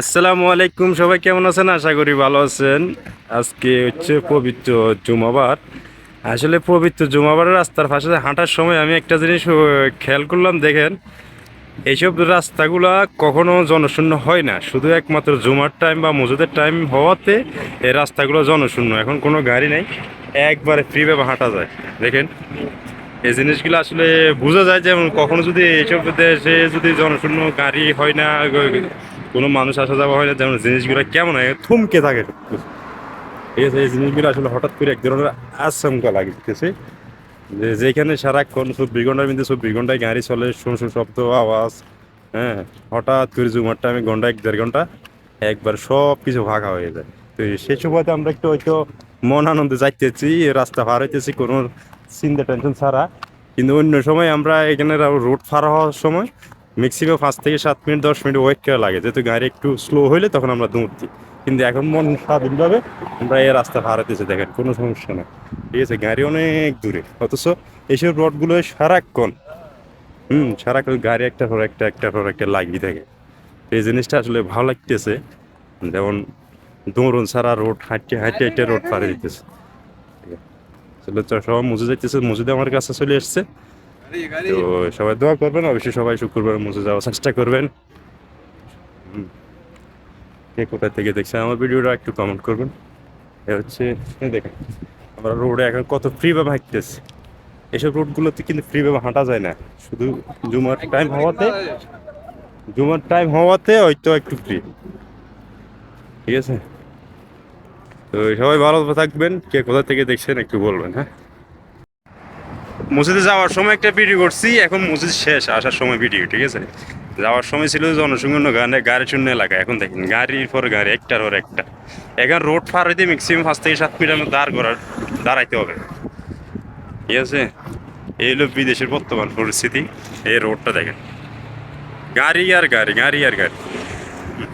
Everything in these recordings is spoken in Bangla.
আসসালামু আলাইকুম, সবাই কেমন আছেন? আশা করি ভালো আছেন। আজকে হচ্ছে পবিত্র জুমাবার। আসলে পবিত্র জুমাবারের রাস্তার পাশে হাঁটার সময় আমি একটা জিনিস খেয়াল করলাম, দেখেন, এইসব রাস্তাগুলা কখনো জনশূন্য হয় না। শুধু একমাত্র জুমার টাইম বা মজুদের টাইম হওয়াতে এই রাস্তাগুলো জনশূন্য। এখন কোনো গাড়ি নেই, একবারে ফ্রিভাবে হাঁটা যায়। দেখেন, এই জিনিসগুলো আসলে বোঝা যায় যেমন কখনো যদি এইসব দেশে যদি জনশূন্য গাড়ি হয় না কোনো মানুষ আসা যাওয়া হয় না, যেমন জিনিসগুলো কেমন হয়, থমকে থাকে ঠিক আছে এই জিনিসগুলো আসলে হঠাৎ করে এক ধরনের আশঙ্কা লাগতেছে, যে যেখানে সারাক্ষণ চব্বিশ ঘণ্টার মধ্যে চব্বিশ ঘন্টায় গাড়ি চলে শুন শব্দ, আওয়াজ হ্যাঁ হঠাৎ করে জুমার টাইমে ঘণ্টা, এক দেড় ঘণ্টা, একবার সব কিছু ফাঁকা হয়ে যায়। তো সেই সময়তে আমরা একটু হয়তো মন আনন্দে যাইতেছি, রাস্তা পার হইতেছি, কোনো চিন্তা, টেনশন ছাড়া। কিন্তু অন্য সময় আমরা এখানে রোড পার হওয়ার সময় ম্যাক্সিমাম পাঁচ থেকে সাত মিনিট, দশ মিনিট ওয়েট করা লাগে। যেহেতু গাড়ি একটু স্লো হইলে তখন আমরা দৌড়ছি কিন্তু এখন মন স্বাধীনভাবে আমরা এই রাস্তা পার হইতেছি, দেখেন, কোনো সমস্যা নেই। ঠিক আছে, গাড়ি অনেক দূরে। অথচ এইসব রোডগুলো সারাক্ষণ, হুম, সারাক্ষণ গাড়ি একটা পর একটা একটা পর একটা লাগিয়ে থাকে। এই জিনিসটা আসলে ভালো লাগতেছে। যেমন দৌড়ন ছাড়া রোড হাঁটতে হাঁটতে হাঁটতে রোড পারে দিতেছে আসলে তো সবাই মুজে যাইতেছে মুজুদে আমার কাছে চলে এসছে তো সবাই দোয়া করবেন অবশ্যই সবাই শুক্রবার মুজে যাওয়ার চেষ্টা করবেন। কে কোথায় থেকে দেখছেন আমার ভিডিওটা একটু কমেন্ট করবেন। এ হচ্ছে দেখেন আমরা রোডে এখন কত ফ্রিভাবে হাঁটতেছি। এসব রোডগুলোতে কিন্তু ফ্রিভাবে হাঁটা যায় না। শুধু জুমার টাইম হওয়াতে জুমার টাইম হওয়াতে হয়তো একটু ফ্রি ঠিক আছে? তো সবাই ভালো থাকবেন কে কোথা থেকে দেখছেন একটু বলবেন হ্যাঁ? মসজিদে যাওয়ার সময় একটা ভিডিও করছি এখন মসজিদ শেষ আসার সময় ভিডিও ঠিক আছে? যাওয়ার সময় ছিল জনসংখ্য গানে গাড়ি শূন্য এলাকা এখন দেখেন গাড়ির পর গাড়ি একটার পর একটা। এখন রোড পার হইতে ম্যাক্সিমাম পাঁচ থেকে সাত মিনিট দাঁড় করার দাঁড়াইতে হবে। ঠিক আছে? এই হলো বিদেশের বর্তমান পরিস্থিতি এই রোডটা দেখেন। গাড়ি আর গাড়ি গাড়ি আর গাড়ি। হুম।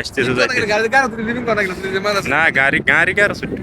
আসতেছে না? গাড়ি গাড়ি গাড়ি কার ছুটি